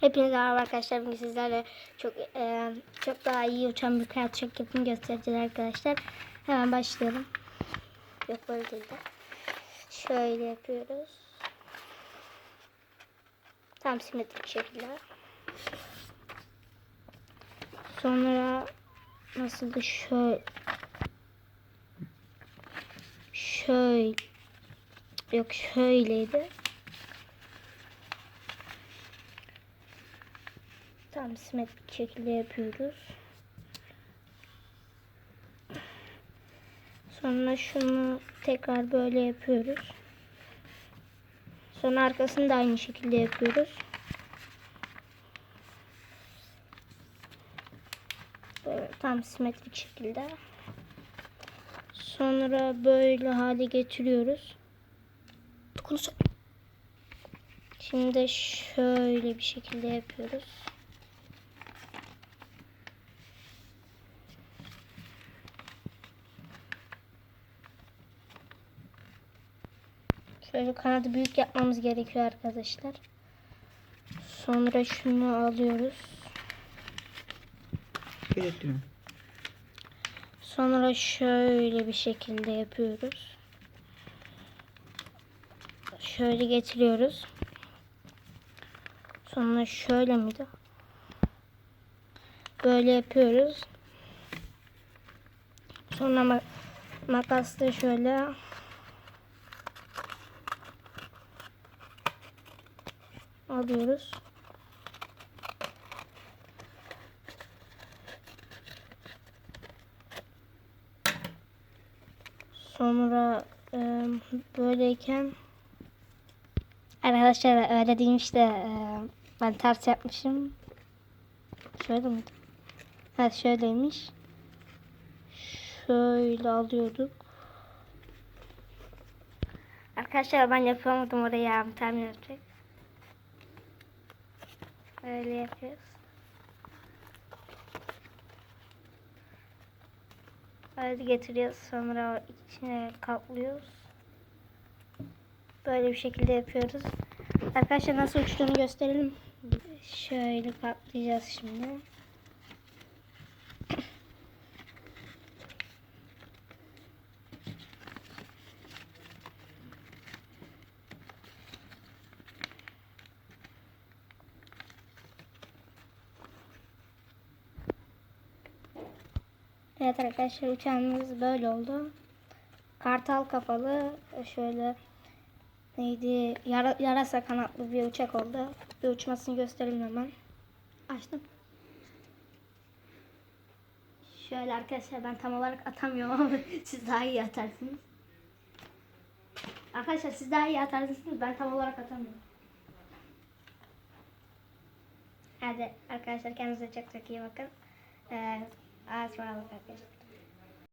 Hepinize merhaba arkadaşlar. Bugün sizlerle çok e, çok daha iyi uçan bir kayak çok yapım göstereceğiz arkadaşlar. Hemen başlayalım. Yok böyle değil de. Şöyle yapıyoruz. Tam simetrik şekilde. Sonra nasıldı şöyle şöyle yok şöyleydi. Tam simetrik şekilde yapıyoruz. Sonra şunu tekrar böyle yapıyoruz. Sonra arkasını da aynı şekilde yapıyoruz. Böyle tam simetrik şekilde. Sonra böyle hale getiriyoruz. Dokunursa- Şimdi şöyle bir şekilde yapıyoruz. Şöyle kanadı büyük yapmamız gerekiyor arkadaşlar. Sonra şunu alıyoruz. Belirtiyorum. Sonra şöyle bir şekilde yapıyoruz. Şöyle getiriyoruz. Sonra şöyle miydi? Böyle yapıyoruz. Sonra ma makasla şöyle alıyoruz. Sonra e, böyleyken arkadaşlar öyle değilmiş de e, ben ters yapmışım. Şöyle miydi? Evet şöyleymiş. Şöyle alıyorduk. Arkadaşlar ben yapamadım orayı abi tahmin edecek. Öyle yapıyoruz. Öyle getiriyoruz sonra içine kaplıyoruz. Böyle bir şekilde yapıyoruz. Arkadaşlar nasıl uçtuğunu gösterelim. Şöyle katlayacağız şimdi. Evet arkadaşlar uçağımız böyle oldu. Kartal kafalı şöyle neydi yara, yarasa kanatlı bir uçak oldu. Bir uçmasını gösterelim hemen. Açtım. Şöyle arkadaşlar ben tam olarak atamıyorum ama siz daha iyi atarsınız. Arkadaşlar siz daha iyi atarsınız ben tam olarak atamıyorum. Hadi arkadaşlar kendinize çok çok iyi bakın. Ee, az sonra arkadaşlar.